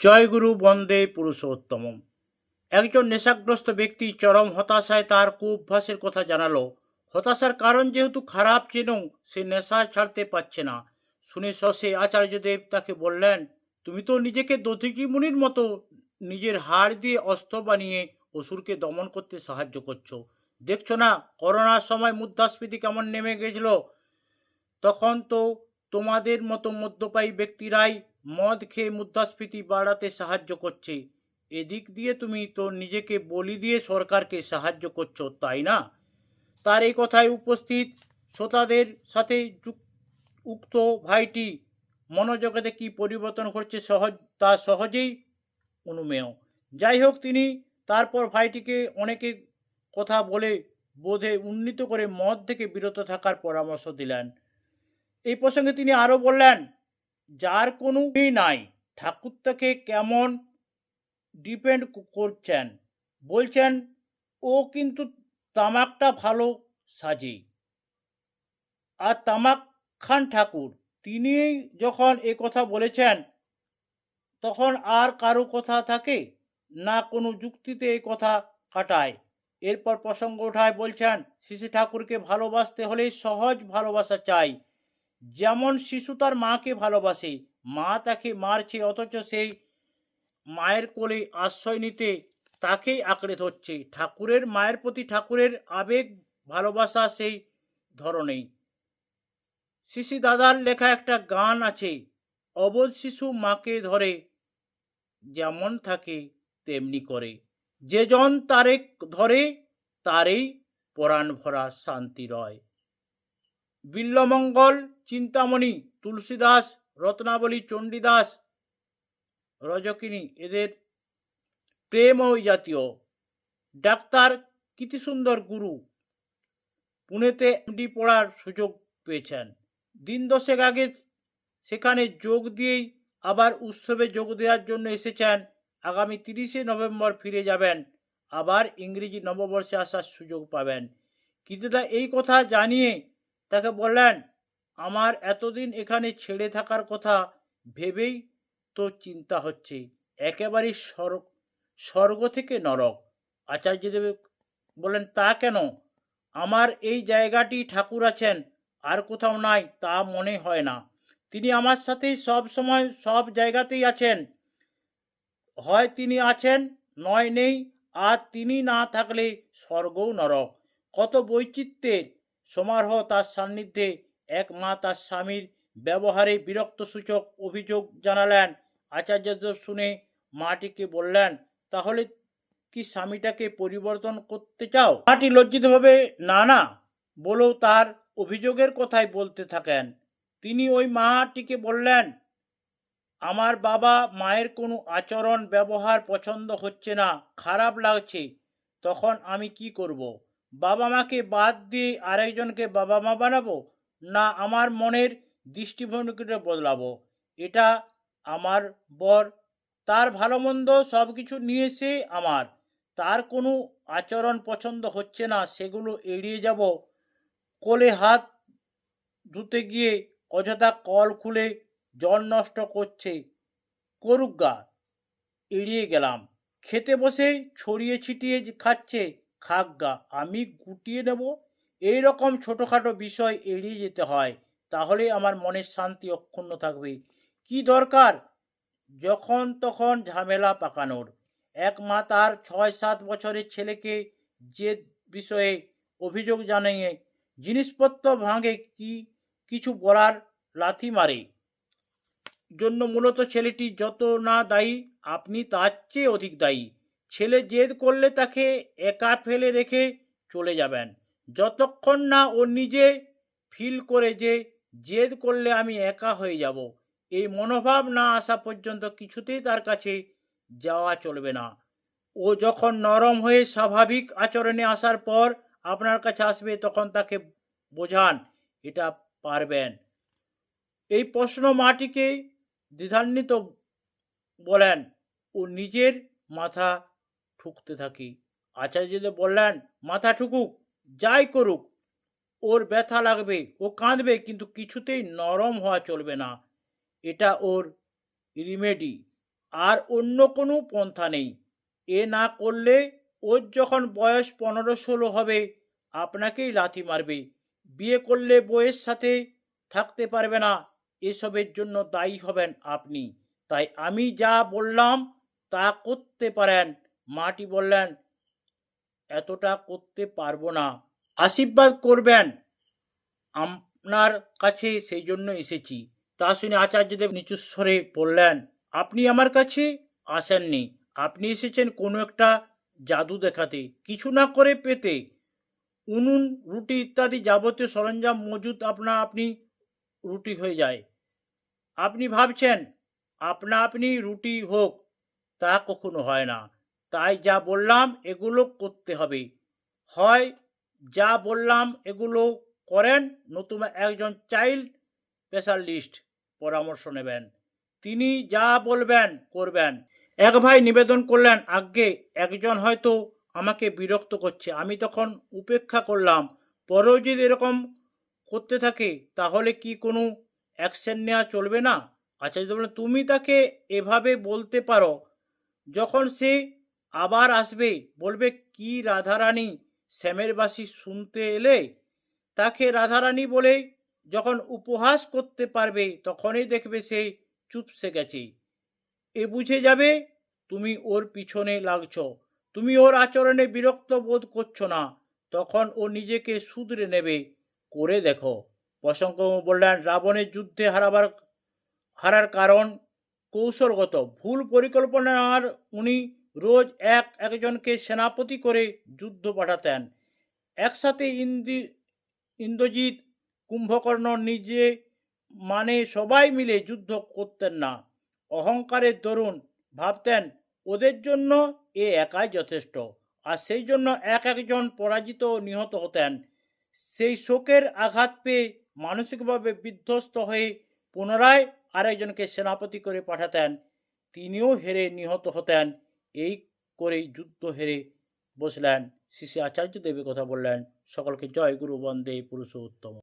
জয়গুরু বন্দে পুরুষোত্তম একজন নেশাগ্রস্ত ব্যক্তি চরম হতাশায় তার কুঅভ্যাসের কথা জানালো। হতাশার কারণ যেহেতু খারাপ চেনেও সে নেশা ছাড়তে পারছে না। শুনে শশে আচার্যদেব তাকে বললেন, তুমি তো নিজেকে দধিকি মুনির মতো নিজের হাড় দিয়ে অস্ত্র বানিয়ে অসুরকে দমন করতে সাহায্য করছ। দেখছ না, করোনার সময় মুদ্রাস্ফীতি কেমন নেমে গেছিল? তখন তো তোমাদের মতো মদ্যপায়ী ব্যক্তিরাই মদ খেয়ে মুদ্রাস্ফীতি বাড়াতে সাহায্য করছে। এদিক দিয়ে তুমি তো নিজেকে বলি দিয়ে সরকারকে সাহায্য করছ, তাই না? তার এই কথায় উপস্থিত শ্রোতাদের সাথে উক্ত ভাইটি মনোজগতে কি পরিবর্তন করছে সহজ তা সহজেই অনুমেয়। যাই হোক, তিনি তারপর ভাইটিকে অনেকে কথা বলে বোধে উন্নীত করে মদ থেকে বিরত থাকার পরামর্শ দিলেন। এই প্রসঙ্গে তিনি আরও বললেন যার কোনো নাই। ঠাকুর তাকে কেমন ডিপেন্ড করছেন? বলছেন, ও কিন্তু তামাকটা ভালো সাজে। আর তামাক খান ঠাকুর। তিনি যখন এ কথা বলেছেন, তখন আর কারও কথা থাকে না, কোনো যুক্তিতে এই কথা কাটায়। এরপর প্রসঙ্গ ওঠায় বলছেন শিশু ঠাকুরকে ভালোবাসতে হলে সহজ ভালোবাসা চাই। যেমন শিশু তার মাকে ভালোবাসে, মা তাকে মারছে, অথচ সেই মায়ের কোলে আশ্রয় নিতে তাকেই আঁকড়ে ধরছে। ঠাকুরের, মায়ের প্রতি ঠাকুরের আবেগ, ভালোবাসা সেই ধরনেই। শিশি দাদার লেখা একটা গান আছে, অবধ শিশু মাকে ধরে, যেমন থাকে তেমনি করে। যে জন তারে ধরে, তারেই পরাণ ভরা শান্তি রয়। বিল্লমঙ্গল, চিন্তামণি, তুলসীদাস, রত্নাবলী, চণ্ডীদাস, রজকিনী এদের প্রেম ওই জাতীয়। ডাক্তার কীর্তিসুন্দর গুরু পুনেতে এমডি পড়ার সুযোগ পেয়েছেন। দিন দশেক আগে সেখানে যোগ দিয়েই আবার উৎসবে যোগ দেওয়ার জন্য এসেছেন। আগামী তিরিশে নভেম্বর ফিরে যাবেন। আবার ইংরেজি নববর্ষে আসার সুযোগ পাবেন। কীর্তিদা এই কথা জানিয়ে তাকে বললেন, আমার এতদিন এখানে ছেড়ে থাকার কথা ভেবেই তো চিন্তা হচ্ছে। একেবারেই স্বর্গ স্বর্গ থেকে নরক। আচার্যদেব বলেন তা কেন? আমার এই জায়গাটি ঠাকুর আছেন, আর কোথাও নাই তা মনে হয় না। তিনি আমার সাথেই সব সময় সব জায়গাতেই আছেন। হয় তিনি আছেন, নয় নেই, আর তিনি না থাকলে স্বর্গও নরক। কত বৈচিত্র্যের সমারোহ তার সান্নিধ্যে এক মা তার স্বামীর ব্যবহারে বিরক্ত সূচক অভিযোগ জানালেন। আচার্যদেব শুনে মাটিকে বললেন, তাহলে কি স্বামীটাকে পরিবর্তন করতে চাও? মাটি লজ্জিতভাবে, না না, বলেও তার অভিযোগের কথাই বলতে থাকেন। তিনি ওই মাটিকে বললেন, আমার বাবা মায়ের কোনো আচরণ, ব্যবহার পছন্দ হচ্ছে না, খারাপ লাগছে, তখন আমি কি করব। বাবা মাকে বাদ দিয়ে আরেকজনকে বাবা মা বানাবো না আমার মনের দৃষ্টিভঙ্গিটা বদলাবো? এটা আমার বর, তার ভালো মন্দ সব কিছু নিয়ে সে আমার। তার কোনো আচরণ পছন্দ হচ্ছে না, সেগুলো এড়িয়ে যাব। কোলে হাত ধুতে গিয়ে অযথা কল খুলে জল নষ্ট করছে। করুক গা, এড়িয়ে গেলাম। খেতে বসে ছড়িয়ে ছিটিয়ে খাচ্ছে। খাক গা আমি গুটিয়ে নেব। এই রকম ছোটোখাটো বিষয় এড়িয়ে যেতে হয় তাহলে আমার মনের শান্তি অক্ষুণ্ণ থাকবে। কি দরকার? যখন তখন ঝামেলা পাকানোর। এক মা তার ছয় সাত বছরের ছেলেকে যে বিষয়ে অভিযোগ জানিয়ে, জিনিসপত্র ভাঙে কি? কিছু বলার লাথি মারে। জন্য মূলত ছেলেটি যত না দায়ী, আপনি তার চেয়ে অধিক দায়ী। ছেলে জেদ করলে তাকে একা ফেলে রেখে চলে যাবেন। যতক্ষণ না ও নিজে ফিল করে যে জেদ করলে আমি একা হয়ে যাব, এই মনোভাব না আসা পর্যন্ত কিছুতেই তার কাছে যাওয়া চলবে না। ও যখন নরম হয়ে স্বাভাবিক আচরণে আসার পর আপনার কাছে আসবে, তখন তাকে বোঝান, এটা পারবেন। এই প্রশ্ন মাটিকে দ্বিধান্বিত বলেন। ও নিজের মাথা ঠুকতে থাকি। আচার্যদেব বললেন, মাথা ঠুকুক, যাই করুক। ওর ব্যথা লাগবে, ও কাঁদবে, কিন্তু কিছুতেই নরম হওয়া চলবে না। এটা ওর রিমেডি, আর অন্য কোনো পন্থা নেই। এ না করলে ওর যখন বয়স পনেরো ষোলো হবে, আপনাকেই লাথি মারবে। বিয়ে করলে বইয়ের সাথে থাকতে পারবে না। এসবের জন্য দায়ী হবেন আপনি। তাই আমি যা বললাম, তা করতে পারেন। মাটি বললেন, এতটা করতে পারব না। আশীর্বাদ করবেন। আপনার কাছে সেই জন্য এসেছি। তা শুনে আচার্যদেব নিচুস্বরে বললেন, আপনি আমার কাছে আসেননি। আপনি এসেছেন কোনো একটা জাদু দেখাতে, কিছু না করে পেতে। উনুন, রুটি ইত্যাদি যাবতীয় সরঞ্জাম মজুদ আপনা আপনি রুটি হয়ে যায়। আপনি ভাবছেন, আপনা আপনি রুটি হোক, তা কখনো হয় না। তাই যা বললাম এগুলো করতে হবে। হয় যা বললাম এগুলো করেন, নতুবা একজন চাইল্ড স্পেশালিস্ট পরামর্শ নেবেন। তিনি যা বলবেন করবেন। এক ভাই নিবেদন করলেন আগে একজন হয়তো আমাকে বিরক্ত করছে। আমি তখন উপেক্ষা করলাম। পরেও যদি এরকম করতে থাকে, তাহলে কি কোনো অ্যাকশন নেওয়া চলবে না? আচার্য বললেন তুমি তাকে এভাবে বলতে পারো, যখন সে আবার আসবে। বলবে, কি রাধারানী শ্যামের বাসি শুনতে এলে? তাকে রাধারানী বলে যখন উপহাস করতে পারবে, তখনই দেখবে সে চুপসে গেছে। এ বুঝে যাবে তুমি ওর পিছনে লাগছ। তুমি ওর আচরণে বিরক্ত বোধ করছ না। তখন ও নিজেকে শুধরে নেবে। করে দেখো। প্রসঙ্গ বললেন, রাবণের যুদ্ধে হারাবার, হারার কারণ কৌশলগত। ভুল পরিকল্পনার উনি রোজ এক একজনকে সেনাপতি করে যুদ্ধ পাঠাতেন। একসাথে ইন্দি, ইন্দ্রজিৎ কুম্ভকর্ণ নিজে মানে সবাই মিলে যুদ্ধ করতেন না। অহংকারের দরুন ভাবতেন, ওদের জন্য এ একাই যথেষ্ট। আর সেই জন্য এক একজন পরাজিত নিহত হতেন। সেই শোকের আঘাত পেয়ে মানসিকভাবে বিধ্বস্ত হয়ে পুনরায় আরেকজনকে সেনাপতি করে পাঠাতেন। তিনিও হেরে নিহত হতেন। এই করেই যুদ্ধ হেরে বসলেন। শ্রী আচার্য দেবের কথা বললেন। সকলকে জয় গুরু বন্দে পুরুষোত্তম।